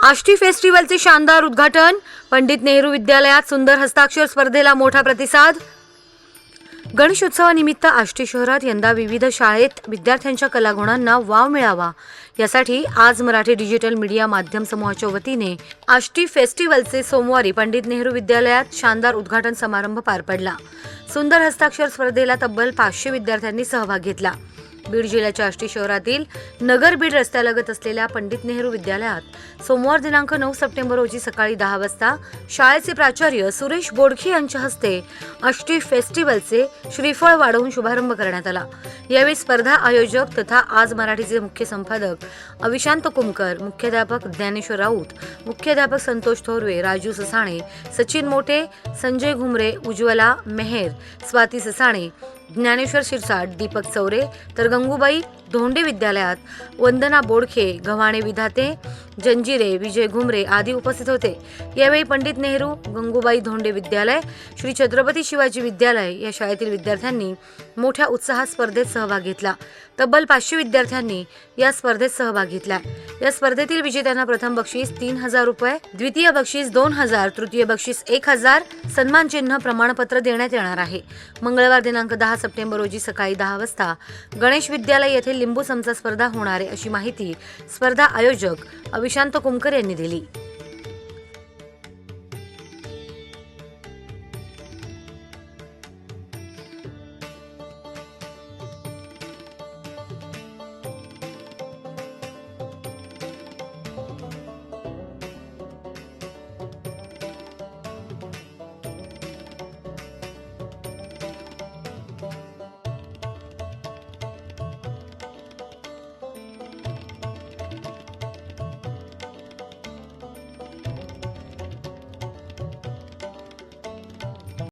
आष्टी फेस्टिवलचे शानदार उद्घाटन पंडित नेहरू विद्यालयात सुंदर हस्ताक्षर स्पर्धेला मोठा प्रतिसाद. गणेशोत्सवानिमित्त आष्टी शहरात यंदा विविध शाळेत विद्यार्थ्यांच्या कलागुणांना वाव मिळावा. यासाठी आज मराठी डिजिटल मीडिया माध्यम समूहाच्या वतीने आष्टी फेस्टिवलचे सोमवारी पंडित नेहरू विद्यालयात शानदार उद्घाटन समारंभ पार पडला. सुंदर हस्ताक्षर स्पर्धेला तब्बल पाचशे विद्यार्थ्यांनी सहभाग घेतला. बीड जिल्ह्याच्या आष्टी शहरातील नगर बीड रस्त्यालगत असलेल्या पंडित नेहरू विद्यालयात सोमवार दिनांक नऊ सप्टेंबर रोजी सकाळी दहा वाजता शाळेचे प्राचार्य सुरेश बोडखे यांच्या हस्ते आष्टी फेस्टिवलचे श्रीफळ वाढवून शुभारंभ करण्यात आला. यावेळी स्पर्धा आयोजक तथा आज मराठीचे मुख्य संपादक अविशांत कुमकर मुख्याध्यापक ज्ञानेश्वर राऊत मुख्याध्यापक संतोष थोरवे राजू ससाणे सचिन मोठे संजय घुमरे उज्ज्वला मेहेर स्वाती ससाणे ज्ञानेश्वर शिरसाट दीपक चौरे तर गंगूबाई धोंडे विद्यालयात वंदना बोडखे गव्हाणे विधाते जंजिरे विजय घुमरे आदी उपस्थित होते. यावेळी पंडित नेहरू गंगूबाई धोंडे विद्यालय श्री छत्रपती शिवाजी विद्यालय या शाळेतील विद्यार्थ्यांनी मोठ्या उत्साहात स्पर्धेत सहभाग घेतला. तब्बल पाचशे विद्यार्थ्यांनी या स्पर्धेत सहभाग घेतला. या स्पर्धेतील विजेत्यांना प्रथम बक्षीस तीन हजार रुपये द्वितीय बक्षीस दोन हजार तृतीय बक्षीस एक हजार सन्मान चिन्ह प्रमाणपत्र देण्यात येणार आहे. मंगळवार दिनांक दहा सप्टेंबर रोजी सकाळी दहा वाजता गणेश विद्यालय येथे लिंबू चमचा स्पर्धा होणार आहे अशी माहिती स्पर्धा आयोजक अविशांत कुमकर यांनी दिली.